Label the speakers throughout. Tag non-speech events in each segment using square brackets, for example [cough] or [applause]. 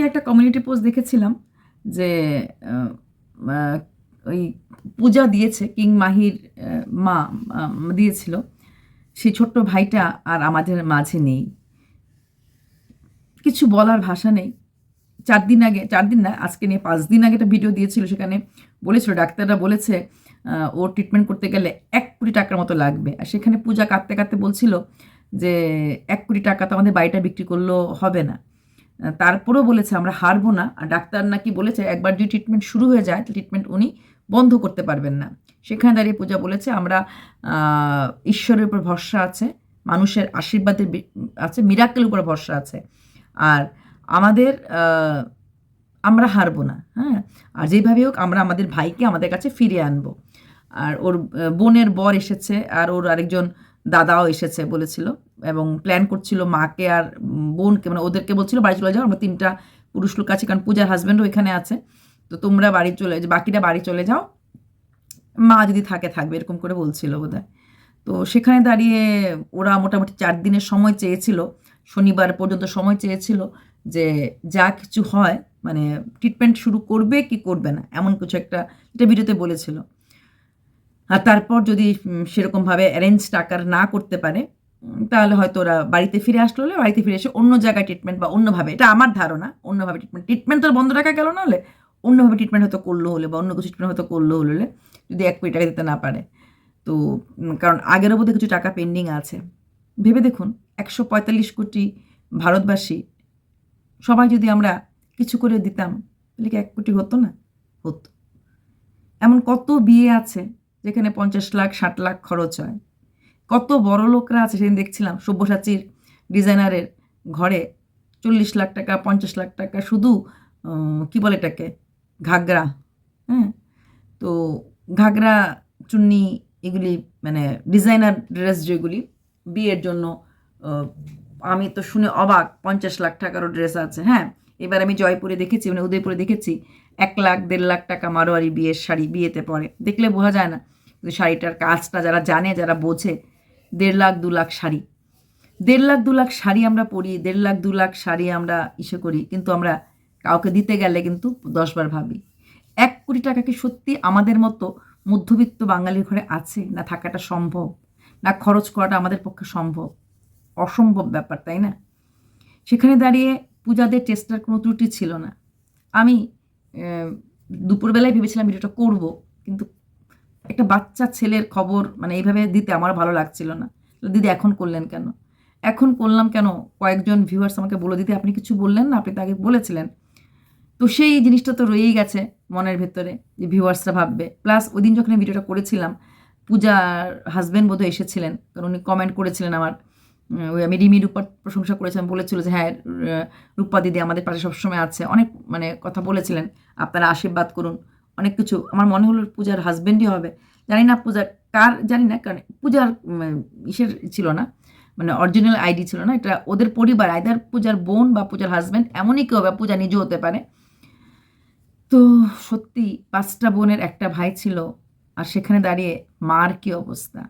Speaker 1: কালকে একটা community post দেখেছিলাম যে ওই পূজা দিয়েছে, কিং মাহির মা দিয়েছিল। সেই ছোট্ট ভাইটা আর আমাদের মাঝে নেই। কিছু বলার ভাষা নেই। চার দিন আগে, চার দিন না, আজকে নিয়ে পাঁচ দিন আগে একটা ভিডিও দিয়েছিল, সেখানে বলেছিল, ডাক্তাররা বলেছে ও ট্রিটমেন্ট করতে গেলে এক কোটি টাকার মতো লাগবে। আর সেখানে পূজা কাঁদতে কাঁদতে বলছিল যে, এক কোটি টাকা তো আমাদের বাড়িটা বিক্রি করলেও হবে না। তারপরেও বলেছে, আমরা হারবো না। আর ডাক্তার নাকি বলেছে, একবার যদি ট্রিটমেন্ট শুরু হয়ে যায় ট্রিটমেন্ট উনি বন্ধ করতে পারবেন না। সেখানে দাঁড়িয়ে পূজা বলেছে, আমরা ঈশ্বরের উপর ভরসা আছে, মানুষের আশীর্বাদের আছে মিরাকের উপর ভরসা আছে। আর আমাদের আমরা হারবো না। হ্যাঁ? আর যেভাবে হোক, আমরা আমাদের ভাইকে আমাদের কাছে ফিরিয়ে আনব। আর ওর বোনের বর এসেছে, আর ওর আরেকজন দাদাও এসেছে বলেছিল এবং প্ল্যান করছিল মাকে আর বোনকে মানে ওদেরকে বলছিল বাড়ি চলে যাও, আমরা তিনটা পুরুষ লোক আছে, কারণ পূজার হাজব্যান্ডও এখানে আছে। তো তোমরা বাড়ি চলে বাকিরা বাড়ি চলে যাও, মা যদি থাকে, থাকবে, এরকম করে বলছিল বোধহয়। তো সেখানে দাঁড়িয়ে ওরা মোটামুটি চার দিনের সময় চেয়েছিল, শনিবার পর্যন্ত সময় চেয়েছিল যে যা কিছু হয় মানে ট্রিটমেন্ট শুরু করবে কি করবে না, এমন কিছু একটা এটা ভিডিওতে বলেছিল। আর তারপর যদি সেরকমভাবে অ্যারেঞ্জ টাকার না করতে পারে তাহলে হয়তো ওরা বাড়িতে ফিরে আসলো হলে বাড়িতে ফিরে এসে অন্য জায়গায় ট্রিটমেন্ট বা অন্যভাবে, এটা আমার ধারণা, অন্যভাবে ট্রিটমেন্ট ট্রিটমেন্ট তো বন্ধ রাখা গেল না হলে, অন্যভাবে ট্রিটমেন্ট হয়তো করল হলে বা অন্য কিছু ট্রিটমেন্ট হয়তো করল হলে যদি এক কোটি টাকা দিতে না পারে। তো কারণ আগেরও বোধহয় কিছু টাকা পেন্ডিং আছে। ভেবে দেখুন, একশো পঁয়তাল্লিশ কোটি ভারতবাসী, সবাই যদি আমরা কিছু করে দিতাম, তাহলে কি এক কোটি হতো না? হতো। এমন কত বিয়ে আছে যেখানে পঞ্চাশ লাখ, ষাট লাখ খরচ হয়। কত বড় লোকরা আছে সেদিন দেখছিলাম, সব্যসাচীর ডিজাইনারের ঘরে চল্লিশ লাখ টাকা, পঞ্চাশ লাখ টাকা, শুধু কি বলে এটাকে? ঘাগরা হ্যাঁ? তো ঘাগরা চুন্নি এগুলি মানে ডিজাইনার ড্রেস যেগুলি, বিয়ের জন্য আমি তো শুনে অবাক, পঞ্চাশ লাখ টাকারও ড্রেস আছে হ্যাঁ? এবার আমি জয়পুরে দেখেছি মানে উদয়পুরে দেখেছি এক লাখ, দেড় লাখ টাকা মারোয়ারি বিয়ের শাড়ি বিয়েতে পরে। দেখলে বোঝা যায় না কিন্তু শাড়িটার কাজটা যারা জানে, যারা বোঝে, দেড় লাখ, দু লাখ শাড়ি। দেড় লাখ, দু লাখ শাড়ি আমরা পরি, দেড় লাখ, দু লাখ শাড়ি আমরা ইসে করি, কিন্তু আমরা কাউকে দিতে গেলে কিন্তু দশবার ভাবি, এক কোটি টাকা কি সত্যি আমাদের মতো মধ্যবিত্ত বাঙালির ঘরে আছে না থাকাটা সম্ভব? না খরচ করাটা আমাদের পক্ষে সম্ভব? অসম্ভব ব্যাপার, তাই না? সেখানে দাঁড়িয়ে পূজাদের চেষ্টার কোনো ত্রুটি ছিল না। আমি দুপুরবেলায় ভেবেছিলাম ভিডিওটা করব, কিন্তু একটা বাচ্চা ছেলের খবর মানে এইভাবে দিতে আমার ভালো লাগছিল না। দিদি, এখন করলেন কেন? এখন করলাম কেন? কয়েকজন ভিউয়ার্স আমাকে বলে দিতে, আপনি কিছু বললেন না? আপনি তাকে বলেছিলেন। তো সেই জিনিসটা তো রয়েই গেছে মনের ভেতরে, যে ভিউয়ার্সরা ভাববে। প্লাস ওই দিন যখন ভিডিওটা করেছিলাম, পূজার হাজব্যান্ড বোধহয় এসেছিলেন, কারণ উনি কমেন্ট করেছিলেন আমার। ওই আমি রিমি রূপার প্রশংসা করেছিলাম, বলেছিল যে হ্যাঁ রূপা দিদি আমাদের পাশে সবসময় আছে। অনেক মানে কথা বলেছিলেন, আপনারা আশীর্বাদ করুন। অনেক কিছু, আমার মনে হলো পূজার হাজব্যান্ডই হবে। জানি না পূজার কার, জানি না, কারণ পূজার ইসের ছিল না মানে অরিজিনাল আইডি ছিল না, এটা ওদের পরিবার আইদার পূজার বোন বা পূজার হাজব্যান্ড এমনই কেউ হবে, পূজা নিজেও হতে পারে। তো সত্যি, পাঁচটা বোনের একটা ভাই ছিল, আর সেখানে দাঁড়িয়ে মার কী অবস্থা?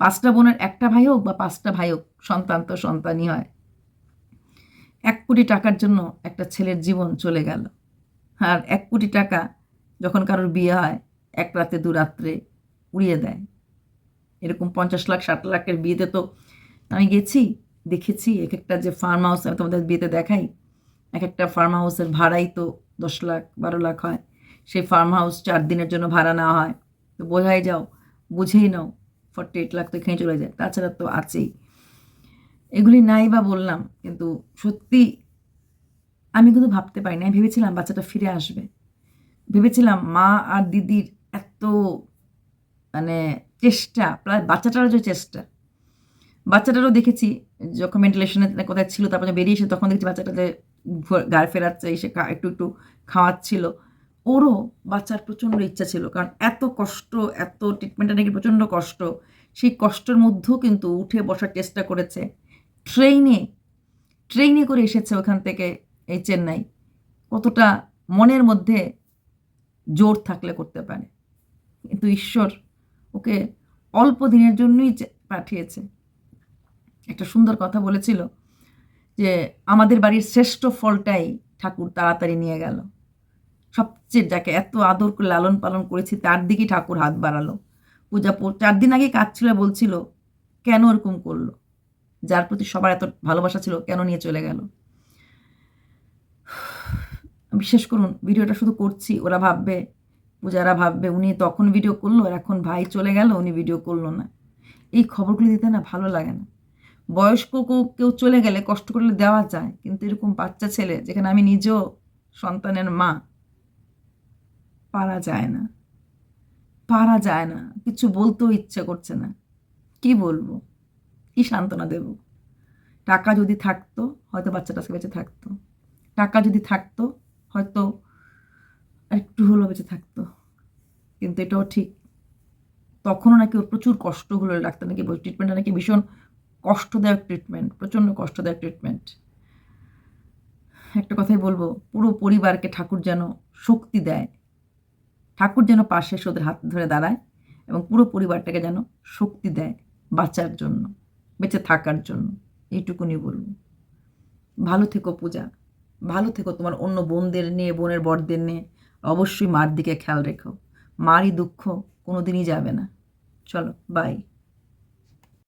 Speaker 1: পাঁচটা বোনের একটা ভাই হোক বা পাঁচটা ভাই হোক, সন্তান তো সন্তানই হয়। এক কোটি টাকার জন্য একটা ছেলের জীবন চলে গেল। আর এক কোটি টাকা যখন কারোর বিয়ে হয়, এক রাতে, দু রাত্রে উড়িয়ে দেয়। এরকম পঞ্চাশ লাখ, ষাট লাখের বিয়েতে তো আমি গেছি, দেখেছি, এক একটা যে ফার্ম হাউস আমি তোমাদের বিয়েতে দেখাই, এক একটা ফার্ম হাউসের ভাড়াই তো দশ লাখ, বারো লাখ হয়। সেই ফার্ম হাউস চার দিনের জন্য ভাড়া নেওয়া হয়। তো বোঝাই যাও, বুঝেই নাও ফর্টি এইট লাখ তো এখানে চলে যায়। তাছাড়া তো আছেই। এগুলি নাই বা বললাম, কিন্তু সত্যি আমি কিন্তু ভাবতে পারি না আমি ভেবেছিলাম বাচ্চাটা ফিরে আসবে। ভেবেছিলাম মা আর দিদির এত মানে চেষ্টা, প্রায় বাচ্চাটারও যে চেষ্টা। বাচ্চাটারও দেখেছি, যখন ভেন্টিলেশনে কোথায় ছিল, তারপরে বেরিয়ে এসে তখন দেখছি বাচ্চাটাতে গায়ে ফেরাচ্ছে, এসে একটু একটু খাওয়াচ্ছিল। ওরও বাচ্চার প্রচণ্ড ইচ্ছা ছিল। কারণ এত কষ্ট, এত ট্রিটমেন্টটা নাকি প্রচণ্ড কষ্ট। সেই কষ্টের মধ্যেও কিন্তু উঠে বসার চেষ্টা করেছে। ট্রেনে ট্রেনে করে এসেছে ওখান থেকে এই চেন্নাই। কতটা মনের মধ্যে জোর থাকলে করতে পারে। কিন্তু ঈশ্বর ওকে অল্প দিনের জন্যই পাঠিয়েছে। একটা সুন্দর কথা বলেছিল যে, আমাদের বাড়ির শ্রেষ্ঠ ফলটাই ঠাকুর তাড়াতাড়ি নিয়ে গেল। সবচেয়ে যাকে এত আদর করে লালন পালন করেছি, তার দিকেই ঠাকুর হাত বাড়ালো। পূজা চার দিন আগে কাঁদছিল, বলছিল, কেন এরকম করল? যার প্রতি সবার এত ভালোবাসা ছিল, কেন নিয়ে চলে গেল? [sighs] বিশ্বাস করুন, ভিডিওটা শুধু করছি, ওরা ভাববে, পূজারা ভাববে, উনি তখন ভিডিও করল, আর এখন ভাই চলে গেল, উনি ভিডিও করল না। এই খবরগুলি দিতে না ভালো লাগে না। বয়স্ক কেউ- কেউ চলে গেলে কষ্ট করলে দেওয়া যায়, কিন্তু এরকম বাচ্চা ছেলে, যেখানে আমি নিজেও সন্তানের মা পারা যায় না। পারা যায় না। কিছু বলতেও ইচ্ছে করছে না। কি বলব? কি সান্ত্বনা দেব? টাকা যদি থাকতো, হয়তো বাচ্চাটা বেঁচে থাকতো। টাকা যদি থাকতো, হয়তো একটু হলেও বেঁচে থাকতো। কিন্তু এটাও ঠিক। তখনও নাকি ওর প্রচুর কষ্ট হলো ডাক্তার নাকি ট্রিটমেন্টটা নাকি ভীষণ কষ্টদায়ক ট্রিটমেন্ট প্রচণ্ড কষ্টদায়ক ট্রিটমেন্ট একটা কথাই বলব, পুরো পরিবারকে ঠাকুর যেন শক্তি দেয়। ঠাকুর যেন পাশে এসে ওদের হাত ধরে দাঁড়ায় এবং পুরো পরিবারটাকে যেন শক্তি দেয় বাঁচার জন্য, বেঁচে থাকার জন্য। এইটুকুনি বলব। ভালো থেকো পূজা। ভালো থেকো তোমার অন্য বোনদের নিয়ে, বোনের বরদের নিয়ে। অবশ্যই মার দিকে খেয়াল রেখো। মারই দুঃখ কোনো দিনই যাবে না। চলো বাই